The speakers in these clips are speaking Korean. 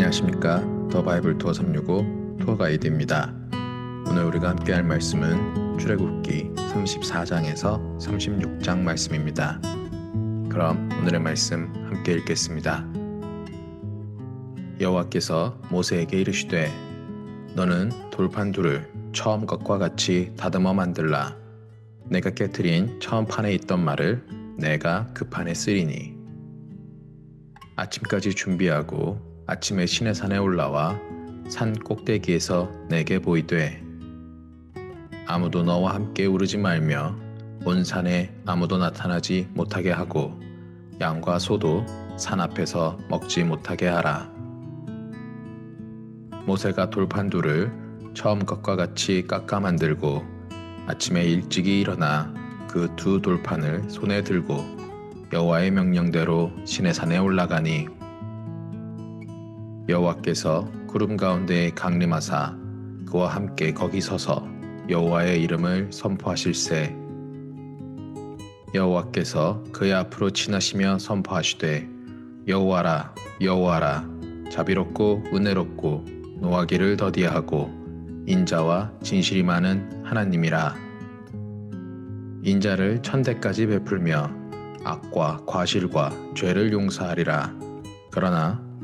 안녕하십니까 더 바이블 투어 365 투어 가이드입니다. 오늘 우리가 함께 할 말씀은 출애굽기 34장에서 36장 말씀입니다. 그럼 오늘의 말씀 함께 읽겠습니다. 여호와께서 모세에게 이르시되 너는 돌판 둘을 처음 것과 같이 다듬어 만들라 내가 깨뜨린 처음 판에 있던 말을 내가 그 판에 쓰리니 아침까지 준비하고 아침에 신의 산에 올라와 산 꼭대기에서 내게 보이되 아무도 너와 함께 오르지 말며 온 산에 아무도 나타나지 못하게 하고 양과 소도 산 앞에서 먹지 못하게 하라. 모세가 돌판 둘을 처음 것과 같이 깎아 만들고 아침에 일찍이 일어나 그 두 돌판을 손에 들고 여호와의 명령대로 신의 산에 올라가니 여호와께서 구름 가운데에 강림하사 그와 함께 거기 서서 여호와의 이름을 선포하실세. 여호와께서 그의 앞으로 지나시며 선포하시되 여호와라 여호와라 자비롭고 은혜롭고 노하기를 더디하고 인자와 진실이 많은 하나님이라. 인자를 천대까지 베풀며 악과 과실과 죄를 용서하리라. 그러나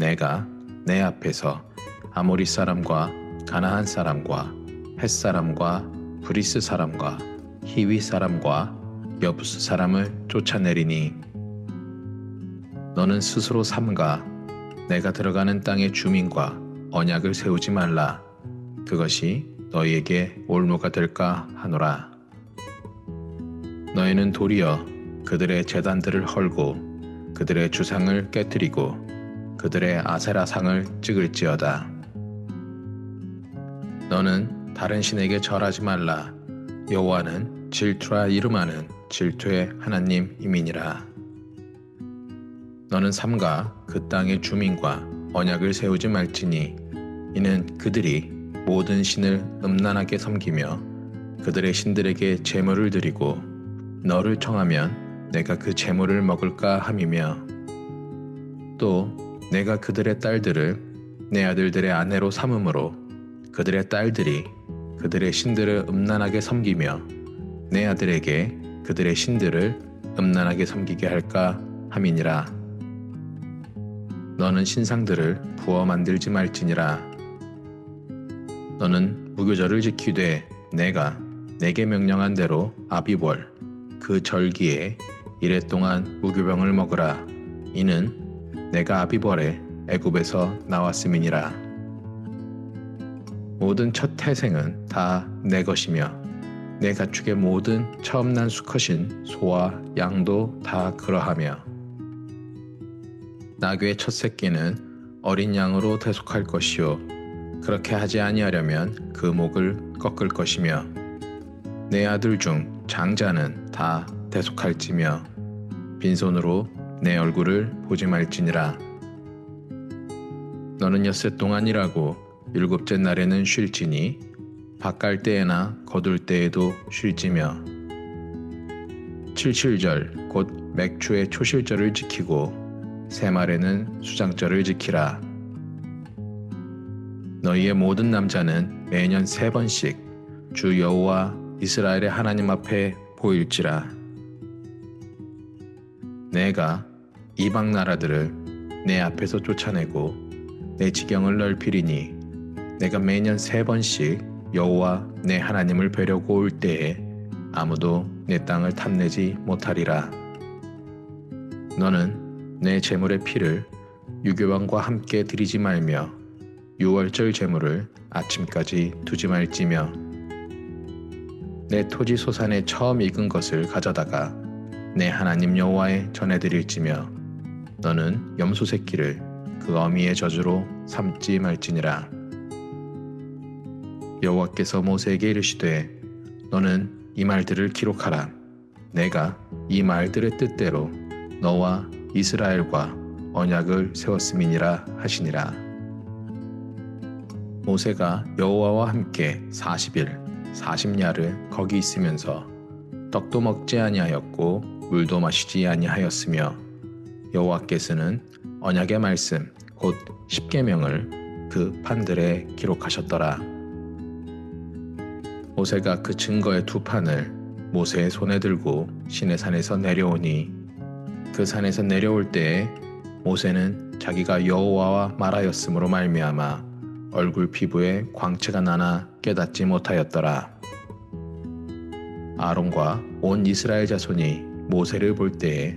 내가 내 앞에서 아모리 사람과 가나한 사람과 햇 사람과 브리스 사람과 히위 사람과 여부스 사람을 쫓아내리니 너는 스스로 삼가 내가 들어가는 땅의 주민과 언약을 세우지 말라. 그것이 너희에게 올무가 될까 하노라. 너희는 도리어 그들의 재단들을 헐고 그들의 주상을 깨뜨리고 그들의 아세라 상을 찍을지어다. 너는 다른 신에게 절하지 말라. 여호와는 질투라 이름하는 질투의 하나님이민이라. 너는 삼가 그 땅의 주민과 언약을 세우지 말지니 이는 그들이 모든 신을 음란하게 섬기며 그들의 신들에게 제물을 드리고 너를 청하면 내가 그 제물을 먹을까 함이며 또 내가 그들의 딸들을 내 아들들의 아내로 삼음으로 그들의 딸들이 그들의 신들을 음란하게 섬기며 내 아들에게 그들의 신들을 음란하게 섬기게 할까 함이니라. 너는 신상들을 부어 만들지 말지니라. 너는 무교절을 지키되 내가 내게 명령한 대로 아비월 그 절기에 이래 동안 무교병을 먹으라. 이는 내가 아비벌에 애굽에서 나왔음이니라. 모든 첫 태생은 다 내 것이며 내 가축의 모든 처음 난 수컷인 소와 양도 다 그러하며 나귀의 첫 새끼는 어린 양으로 대속할 것이요 그렇게 하지 아니하려면 그 목을 꺾을 것이며 내 아들 중 장자는 다 대속할지며 빈손으로 내 얼굴을 보지 말지니라. 너는 엿새 동안 일하고 일곱째 날에는 쉴지니 밭갈 때에나 거둘 때에도 쉴지며 칠칠절 곧 맥추의 초실절을 지키고 새말에는 수장절을 지키라. 너희의 모든 남자는 매년 세 번씩 주 여호와 이스라엘의 하나님 앞에 보일지라. 내가 이방 나라들을 내 앞에서 쫓아내고 내 지경을 넓히리니 내가 매년 세 번씩 여호와 내 하나님을 뵈려고 올 때에 아무도 내 땅을 탐내지 못하리라. 너는 내 재물의 피를 유교왕과 함께 드리지 말며 유월절 재물을 아침까지 두지 말지며 내 토지 소산에 처음 익은 것을 가져다가 내 하나님 여호와에 전해드릴지며 너는 염소 새끼를 그 어미의 저주로 삼지 말지니라. 여호와께서 모세에게 이르시되 너는 이 말들을 기록하라. 내가 이 말들의 뜻대로 너와 이스라엘과 언약을 세웠음이니라 하시니라. 모세가 여호와와 함께 40일 40야를 거기 있으면서 떡도 먹지 아니하였고 물도 마시지 아니하였으며 여호와께서는 언약의 말씀 곧 십계명을 그 판들에 기록하셨더라. 모세가 그 증거의 두 판을 모세의 손에 들고 시내 산에서 내려오니 그 산에서 내려올 때에 모세는 자기가 여호와와 말하였으므로 말미암아 얼굴 피부에 광채가 나나 깨닫지 못하였더라. 아론과 온 이스라엘 자손이 모세를 볼 때에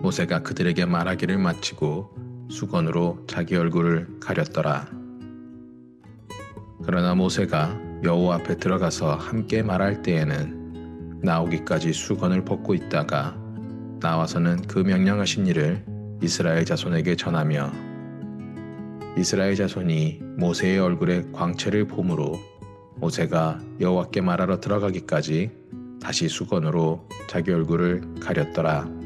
모세가 그들에게 말하기를 마치고 수건으로 자기 얼굴을 가렸더라. 그러나 모세가 여호와 앞에 들어가서 함께 말할 때에는 나오기까지 수건을 벗고 있다가 나와서는 그 명령하신 일을 이스라엘 자손에게 전하며 이스라엘 자손이 모세의 얼굴에 광채를 봄으로 모세가 여호와께 말하러 들어가기까지 다시 수건으로 자기 얼굴을 가렸더라.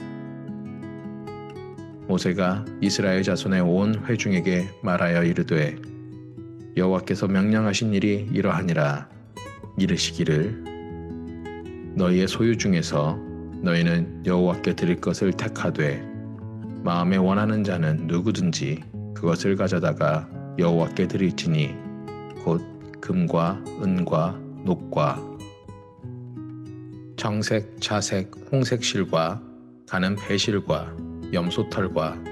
모세가 이스라엘 자손의 온 회중에게 말하여 이르되 여호와께서 명령하신 일이 이러하니라. 이르시기를 너희의 소유 중에서 너희는 여호와께 드릴 것을 택하되 마음에 원하는 자는 누구든지 그것을 가져다가 여호와께 드릴지니 곧 금과 은과 녹과 정색, 자색, 홍색 실과 가는 배실과 염소털과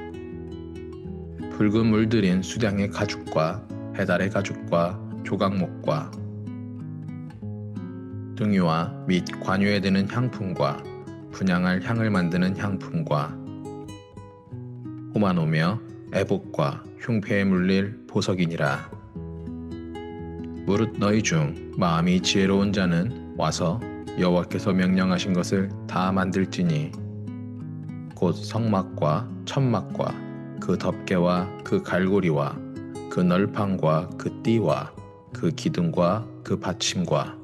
붉은 물들인 수량의 가죽과 배달의 가죽과 조각목과 등유와 및 관유에 드는 향품과 분양할 향을 만드는 향품과 호만오며 애복과 흉패에 물릴 보석이니라. 무릇 너희 중 마음이 지혜로운 자는 와서 여호와께서 명령하신 것을 다 만들지니 곧 성막과 천막과 그 덮개와 그 갈고리와 그 널판과 그 띠와 그 기둥과 그 받침과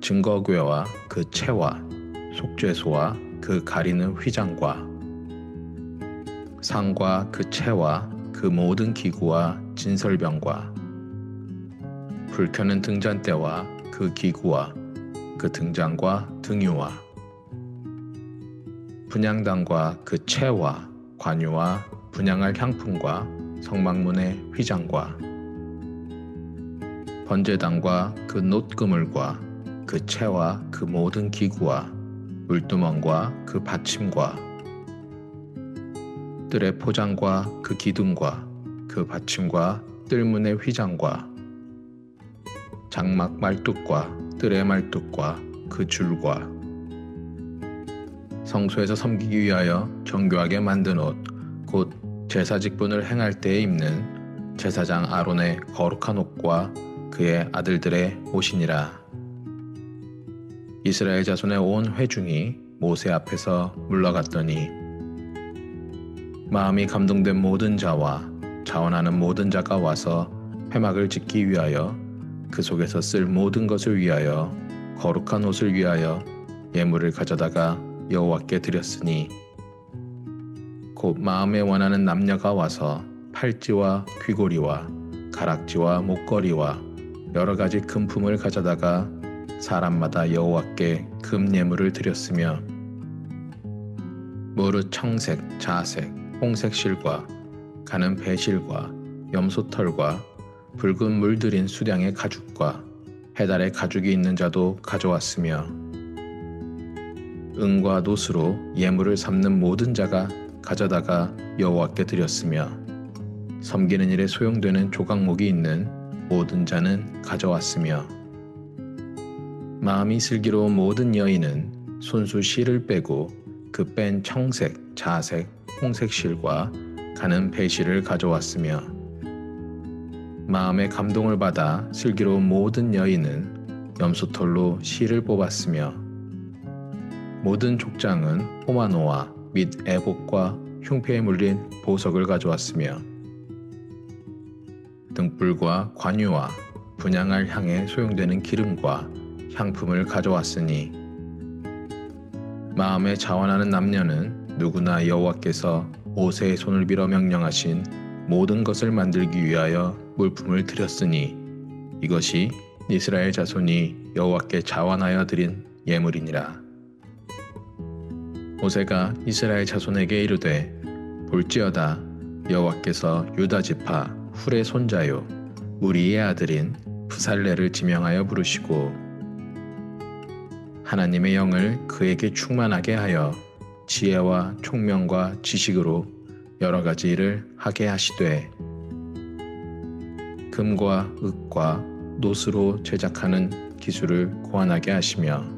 증거궤와 그 채와 속죄소와 그 가리는 휘장과 상과 그 채와 그 모든 기구와 진설병과 불켜는 등잔대와 그 기구와 그 등장과 등유와 분양단과 그 채와 관유와 분양할 향품과 성막문의 휘장과 번제단과 그 놋그물과 그 채와 그 모든 기구와 물두멍과 그 받침과 뜰의 포장과 그 기둥과 그 받침과 뜰문의 휘장과 장막 말뚝과 뜰의 말뚝과 그 줄과 성소에서 섬기기 위하여 정교하게 만든 옷, 곧 제사 직분을 행할 때에 입는 제사장 아론의 거룩한 옷과 그의 아들들의 옷이니라. 이스라엘 자손의 온 회중이 모세 앞에서 물러갔더니 마음이 감동된 모든 자와 자원하는 모든 자가 와서 회막을 짓기 위하여 그 속에서 쓸 모든 것을 위하여 거룩한 옷을 위하여 예물을 가져다가 여호와께 드렸으니 곧 마음에 원하는 남녀가 와서 팔찌와 귀고리와 가락지와 목걸이와 여러 가지 금품을 가져다가 사람마다 여호와께 금 예물을 드렸으며 무릇 청색, 자색, 홍색 실과 가는 배실과 염소털과 붉은 물들인 수량의 가죽과 해달의 가죽이 있는 자도 가져왔으며 은과 노스로 예물을 삼는 모든 자가 가져다가 여호와께 드렸으며 섬기는 일에 소용되는 조각목이 있는 모든 자는 가져왔으며 마음이 슬기로운 모든 여인은 손수 실을 빼고 그 뺀 청색, 자색, 홍색 실과 가는 배실을 가져왔으며 마음의 감동을 받아 슬기로운 모든 여인은 염소털로 실을 뽑았으며 모든 족장은 호마노와 및 애복과 흉패에 물린 보석을 가져왔으며 등불과 관유와 분양할 향에 소용되는 기름과 향품을 가져왔으니 마음에 자원하는 남녀는 누구나 여호와께서 모세의 손을 빌어 명령하신 모든 것을 만들기 위하여 물품을 드렸으니 이것이 이스라엘 자손이 여호와께 자원하여 드린 예물이니라. 모세가 이스라엘 자손에게 이르되 볼지어다 여호와께서 유다 지파 훌의 손자요 우리의 아들인 부살레를 지명하여 부르시고 하나님의 영을 그에게 충만하게 하여 지혜와 총명과 지식으로 여러 가지 일을 하게 하시되 금과 흙과 노스로 제작하는 기술을 고안하게 하시며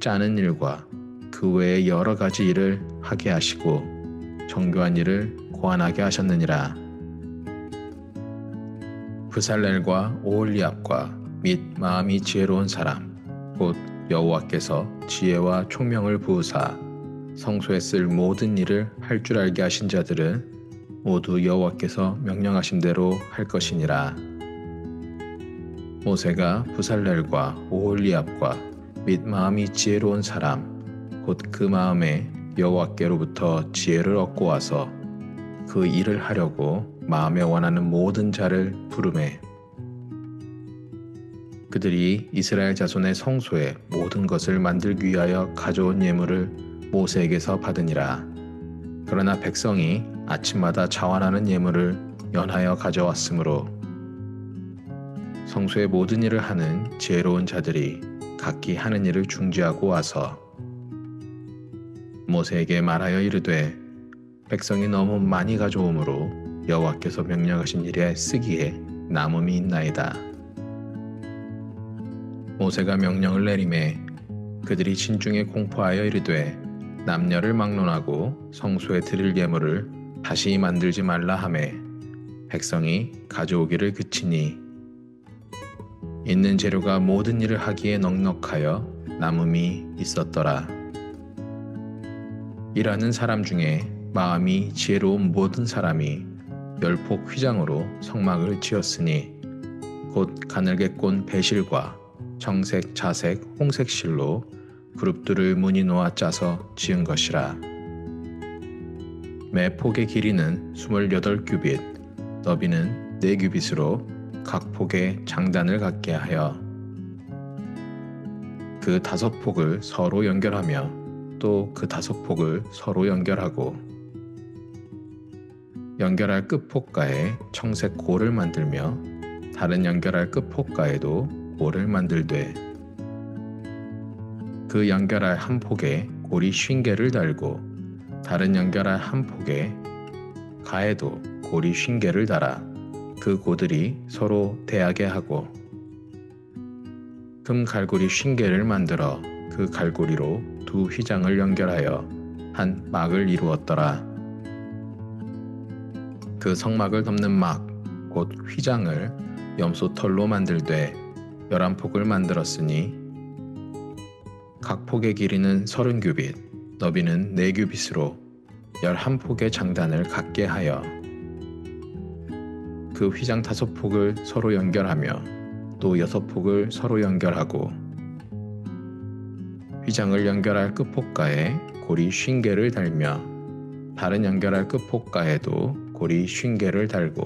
짜는 일과 그 외의 여러 가지 일을 하게 하시고 정교한 일을 고안하게 하셨느니라. 부살렐과 오홀리압과 및 마음이 지혜로운 사람 곧 여호와께서 지혜와 총명을 부으사 성소에 쓸 모든 일을 할 줄 알게 하신 자들은 모두 여호와께서 명령하신 대로 할 것이니라. 모세가 부살렐과 오홀리압과 및 마음이 지혜로운 사람 곧 그 마음에 여호와께로부터 지혜를 얻고 와서 그 일을 하려고 마음에 원하는 모든 자를 부르매 그들이 이스라엘 자손의 성소에 모든 것을 만들기 위하여 가져온 예물을 모세에게서 받으니라. 그러나 백성이 아침마다 자원하는 예물을 연하여 가져왔으므로 성소의 모든 일을 하는 지혜로운 자들이 각기 하는 일을 중지하고 와서 모세에게 말하여 이르되 백성이 너무 많이 가져오므로 여호와께서 명령하신 일에 쓰기에 남음이 있나이다. 모세가 명령을 내림에 그들이 진중에 공포하여 이르되 남녀를 막론하고 성소에 드릴 예물을 다시 만들지 말라 하매 백성이 가져오기를 그치니 있는 재료가 모든 일을 하기에 넉넉하여 남음이 있었더라. 일하는 사람 중에 마음이 지혜로운 모든 사람이 열폭 휘장으로 성막을 지었으니 곧 가늘게 꼰 배실과 정색, 자색, 홍색 실로 그룹들을 무늬 놓아 짜서 지은 것이라. 매 폭의 길이는 28규빗, 너비는 4규빗으로 각 폭에 장단을 갖게 하여 그 다섯 폭을 서로 연결하며 또 그 다섯 폭을 서로 연결하고 연결할 끝폭가에 청색 골을 만들며 다른 연결할 끝폭가에도 골을 만들되 그 연결할 한 폭에 골이 쉰 개를 달고 다른 연결할 한 폭에 가에도 골이 쉰 개를 달아 그 고들이 서로 대하게 하고 금 갈고리 쉰 개를 만들어 그 갈고리로 두 휘장을 연결하여 한 막을 이루었더라. 그 성막을 덮는 막, 곧 휘장을 염소 털로 만들되 열한 폭을 만들었으니 각 폭의 길이는 서른 규빗, 너비는 네 규빗으로 열한 폭의 장단을 갖게 하여 그 휘장 다섯 폭을 서로 연결하며 또 여섯 폭을 서로 연결하고 휘장을 연결할 끝폭가에 고리 쉰 개를 달며 다른 연결할 끝폭가에도 고리 쉰 개를 달고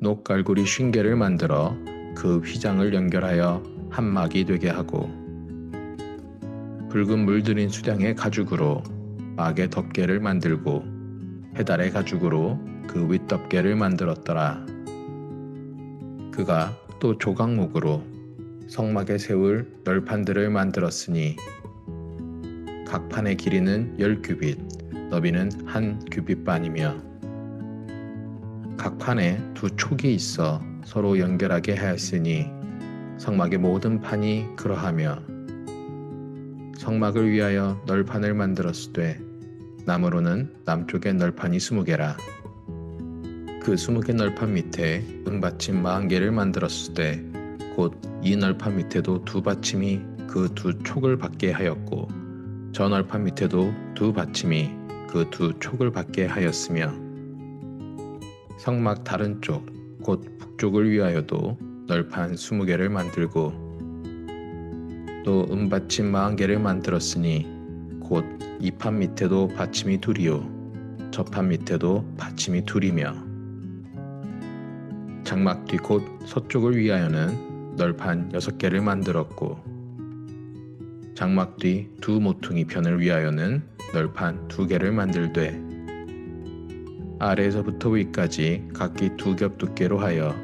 녹갈고리 쉰 개를 만들어 그 휘장을 연결하여 한 막이 되게 하고 붉은 물들인 수량의 가죽으로 막의 덮개를 만들고 페달의 가죽으로 그 윗덮개를 만들었더라. 그가 또 조각목으로 성막에 세울 널판들을 만들었으니 각 판의 길이는 열 규빗, 너비는 한 규빗 반이며 각 판에 두 촉이 있어 서로 연결하게 하였으니 성막의 모든 판이 그러하며 성막을 위하여 널판을 만들었으되 나무로는 남쪽에 널판이 스무 개라 그 스무 개 널판 밑에 은받침 마흔 개를 만들었을 때 곧 이 널판 밑에도 두 받침이 그 두 촉을 받게 하였고 저 널판 밑에도 두 받침이 그 두 촉을 받게 하였으며 성막 다른 쪽 곧 북쪽을 위하여도 널판 스무 개를 만들고 또 은받침 마흔 개를 만들었으니 곧 이 판 밑에도 받침이 둘이요 저 판 밑에도 받침이 둘이며 장막 뒤곧 서쪽을 위하여는 널판 여섯 개를 만들었고 장막 뒤 두 모퉁이 편을 위하여는 널판 두 개를 만들되 아래에서부터 위까지 각기 두 겹 두께로 하여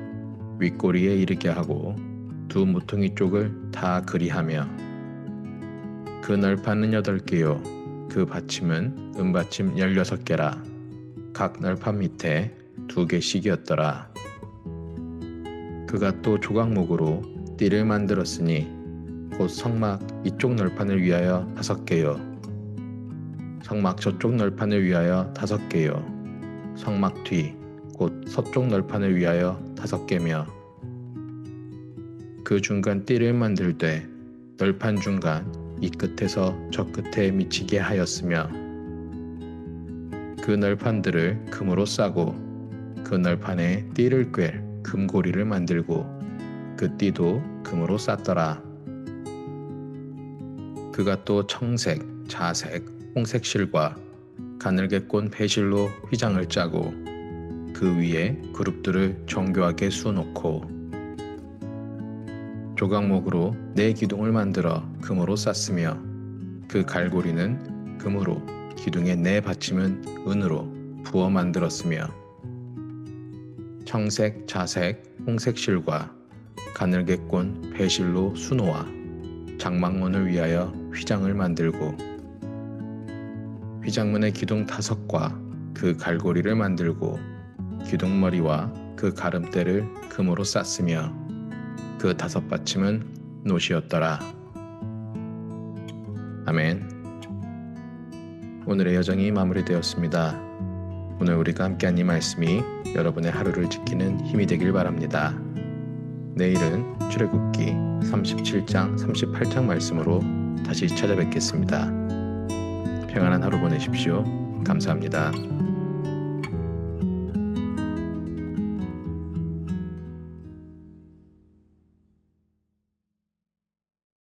윗꼬리에 이르게 하고 두 모퉁이 쪽을 다 그리하며 그 널판은 여덟 개요 그 받침은 은받침 열여섯 개라. 각 널판 밑에 두 개씩이었더라 그가 또 조각목으로 띠를 만들었으니 곧 성막 이쪽 널판을 위하여 다섯 개요. 성막 저쪽 널판을 위하여 다섯 개요. 성막 뒤 곧 서쪽 널판을 위하여 다섯 개며 그 중간 띠를 만들되 널판 중간 이 끝에서 저 끝에 미치게 하였으며 그 널판들을 금으로 싸고 그 널판에 띠를 꿰 금고리를 만들고 그 띠도 금으로 쌌더라. 그가 또 청색, 자색, 홍색 실과 가늘게 꼰 배실로 휘장을 짜고 그 위에 그룹들을 정교하게 수놓고 조각목으로 네 기둥을 만들어 금으로 쌌으며 그 갈고리는 금으로 기둥의 네 받침은 은으로 부어 만들었으며 청색, 자색, 홍색 실과 가늘게 꼰 배실로 수놓아 장막문을 위하여 휘장을 만들고 휘장문의 기둥 다섯과 그 갈고리를 만들고 기둥머리와 그 가름대를 금으로 쌌으며 그 다섯 받침은 노시였더라. 아멘. 오늘의 여정이 마무리되었습니다. 오늘 우리가 함께한 이 말씀이 여러분의 하루를 지키는 힘이 되길 바랍니다. 내일은 출애굽기 37장 38장 말씀으로 다시 찾아뵙겠습니다. 평안한 하루 보내십시오. 감사합니다.